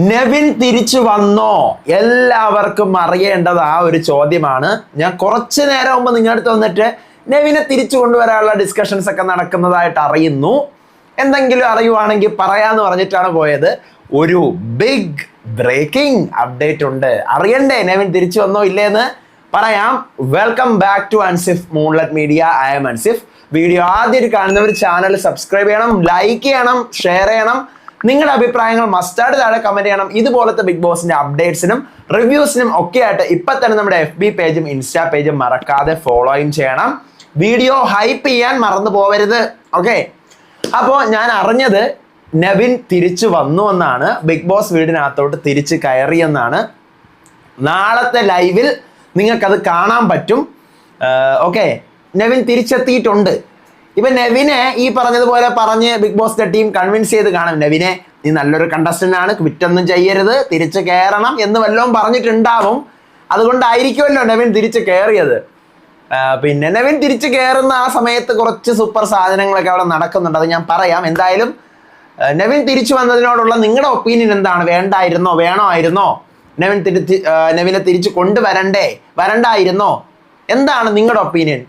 നെവിൻ തിരിച്ചു വന്നോ? എല്ലാവർക്കും അറിയേണ്ടത് ആ ഒരു ചോദ്യമാണ്. ഞാൻ കുറച്ച് നേരം മുമ്പ് നിങ്ങളുടെ അടുത്ത് വന്നിട്ട് നെവിനെ തിരിച്ചു കൊണ്ടുവരാനുള്ള ഡിസ്കഷൻസ് ഒക്കെ നടക്കുന്നതായിട്ട് അറിയുന്നു. എന്തെങ്കിലും അറിയുവാണെങ്കിൽ പറയാന്ന് പറഞ്ഞിട്ടാണ് പോയത്. ഒരു ബിഗ് ബ്രേക്കിംഗ് അപ്ഡേറ്റ് ഉണ്ട്. അറിയണ്ടേ നെവിൻ തിരിച്ചു വന്നോ ഇല്ലേന്ന്? പറയാം. Welcome back to Ansif Moonlight Media I am Ansif video ആദ്യമായിട്ട് കാണുന്നവർ ചാനൽ സബ്സ്ക്രൈബ് ചെയ്യണം ലൈക്ക് ചെയ്യണം ഷെയർ ചെയ്യണം. നിങ്ങളുടെ അഭിപ്രായങ്ങൾ മസ്റ്റാർഡ് താഴെ കമന്റ് ചെയ്യണം. ഇതുപോലത്തെ ബിഗ് ബോസിന്റെ അപ്ഡേറ്റ്സിനും റിവ്യൂസിനും ഒക്കെ ആയിട്ട് ഇപ്പൊ തന്നെ നമ്മുടെ എഫ് ബി പേജും ഇൻസ്റ്റാ പേജും മറക്കാതെ ഫോളോയും ചെയ്യണം. വീഡിയോ ഹൈപ്പ് ചെയ്യാൻ മറന്നു പോവരുത്. ഓക്കെ അപ്പോൾ ഞാൻ അറിഞ്ഞത് നവിൻ തിരിച്ചു വന്നു എന്നാണ്. ബിഗ് ബോസ് വീടിനകത്തോട്ട് തിരിച്ച് കയറിയെന്നാണ് നാളത്തെ ലൈവിൽ നിങ്ങൾക്കത് കാണാൻ പറ്റും. ഓക്കെ നവിൻ തിരിച്ചെത്തിയിട്ടുണ്ട്. ഇപ്പൊ നെവിനെ ഈ പറഞ്ഞതുപോലെ പറഞ്ഞ് ബിഗ് ബോസിന്റെ ടീം കൺവിൻസ് ചെയ്ത് കാണും. നെവിനെ നീ നല്ലൊരു കണ്ടസ്റ്റന്റ് ആണ് ക്വിറ്റൊന്നും ചെയ്യരുത് തിരിച്ചു കയറണം എന്ന് വല്ലതും പറഞ്ഞിട്ടുണ്ടാവും. അതുകൊണ്ടായിരിക്കുമല്ലോ നെവിൻ തിരിച്ചു കയറിയത് പിന്നെ നെവിൻ തിരിച്ചു കയറുന്ന ആ സമയത്ത് കുറച്ച് സൂപ്പർ സാധനങ്ങളൊക്കെ അവിടെ നടക്കുന്നുണ്ട്. അത് ഞാൻ പറയാം. എന്തായാലും നെവിൻ തിരിച്ചു വന്നതിനോടുള്ള നിങ്ങളുടെ ഒപ്പീനിയൻ എന്താണ്? വേണ്ടായിരുന്നോ? വേണമായിരുന്നോ നെവിൻ ആ, നെവിനെ തിരിച്ചു കൊണ്ടുവരണ്ടേ? വരണ്ടായിരുന്നോ? എന്താണ് നിങ്ങളുടെ ഒപ്പീനിയൻ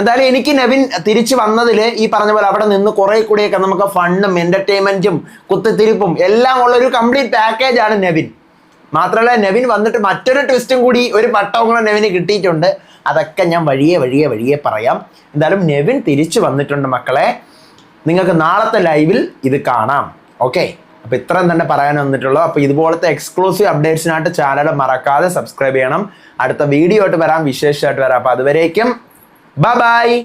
എന്തായാലും എനിക്ക് നവിൻ തിരിച്ചു വന്നതിൽ ഈ പറഞ്ഞ പോലെ അവിടെ നിന്ന് കുറെ കൂടിയൊക്കെ നമുക്ക് ഫണ്ണും എന്റർടൈൻമെന്റും കുത്തിത്തിരിപ്പും എല്ലാം ഉള്ള ഒരു കംപ്ലീറ്റ് പാക്കേജ് ആണ് നെവിൻ. മാത്രമല്ല നവിൻ വന്നിട്ട് മറ്റൊരു ട്വിസ്റ്റും കൂടി ഒരു പട്ടവും കൂടെ നവിന് കിട്ടിയിട്ടുണ്ട്. അതൊക്കെ ഞാൻ വഴിയെ വഴിയെ വഴിയെ പറയാം. എന്തായാലും നവിൻ തിരിച്ചു വന്നിട്ടുണ്ട് മക്കളെ. നിങ്ങൾക്ക് നാളത്തെ ലൈവിൽ ഇത് കാണാം. ഓക്കെ? അപ്പോൾ ഇത്രയും തന്നെ പറയാൻ വന്നിട്ടുള്ളൂ. അപ്പോൾ ഇതുപോലത്തെ എക്സ്ക്ലൂസീവ് അപ്ഡേറ്റ്സിനായിട്ട് ചാനൽ മറക്കാതെ സബ്സ്ക്രൈബ് ചെയ്യണം. അടുത്ത വീഡിയോ ആയിട്ട് വരാം വിശേഷമായിട്ട് വരാം. അപ്പോൾ അതുവരേക്കും ബൈ ബൈ